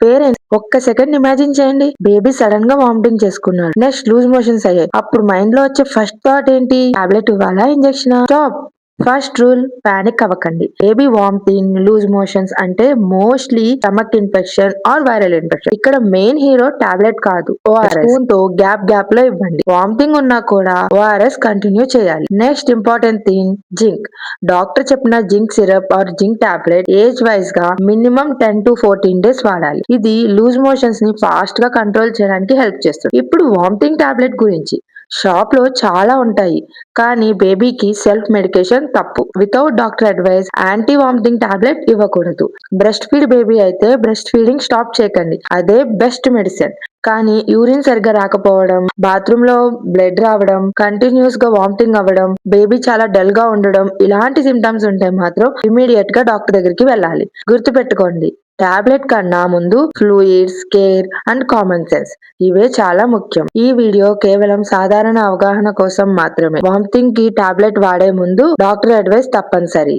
Parents ఒక్క second imagine చేయండి. Baby సడన్గా వామిటింగ్ చేసుకున్నాడు. నెక్స్ట్ లూజ్ మోషన్స్ అయ్యాయి. అప్పుడు మైండ్లో వచ్చే ఫస్ట్ థాట్ ఏంటి? టాబ్లెట్ ఇవ్వాలా? Injection? Stop! First rule panic అవ్వకండి. బేబీ వామిటింగ్ లూజ్ మోషన్స్ అంటే mostly stomach infection or viral infection. ఇక్కడ మెయిన్ హీరో టాబ్లెట్ కాదు ఓఆర్ఎస్. స్పూన్తో గ్యాప్ గ్యాప్లో ఇవ్వండి. వామిటింగ్ ఉన్నా కూడా ఓఆర్ఎస్ కంటిన్యూ చేయాలి. Next important thing zinc. Doctor చెప్పిన zinc syrup or zinc tablet age వైజ్గా minimum ten to fourteen days వాడాలి. ఇది లూజ్ మోషన్స్ని ఫాస్ట్గా కంట్రోల్ చేయడానికి హెల్ప్ చేస్తుంది. ఇప్పుడు వామిటింగ్ టాబ్లెట్ గురించి. షాప్లో చాలా ఉంటాయి. కానీ బేబీకి సెల్ఫ్ మెడికేషన్ తప్పు. Without doctor advice anti vomiting tablet ఇవ్వకూడదు. బ్రెస్ట్ ఫీడ్ బేబీ అయితే బ్రెస్ట్ ఫీడింగ్ స్టాప్ చేయకండి. అదే బెస్ట్ మెడిసిన్. కానీ యూరిన్ సరిగ్గా రాకపోవడం బాత్రూమ్లో బ్లడ్ రావడం కంటిన్యూస్గా వామిటింగ్ అవ్వడం బేబీ చాలా డల్గా ఉండడం ఇలాంటి సిమ్టమ్స్ ఉంటే మాత్రం ఇమీడియట్గా డాక్టర్ దగ్గరికి వెళ్ళాలి. గుర్తుపెట్టుకోండి. టాబ్లెట్ కన్నా ముందు fluids care and common sense ఇవే చాలా ముఖ్యం. ఈ వీడియో కేవలం సాధారణ అవగాహన కోసం మాత్రమే. వామిటింగ్కి టాబ్లెట్ వాడే ముందు డాక్టర్ అడ్వైస్ తప్పనిసరి.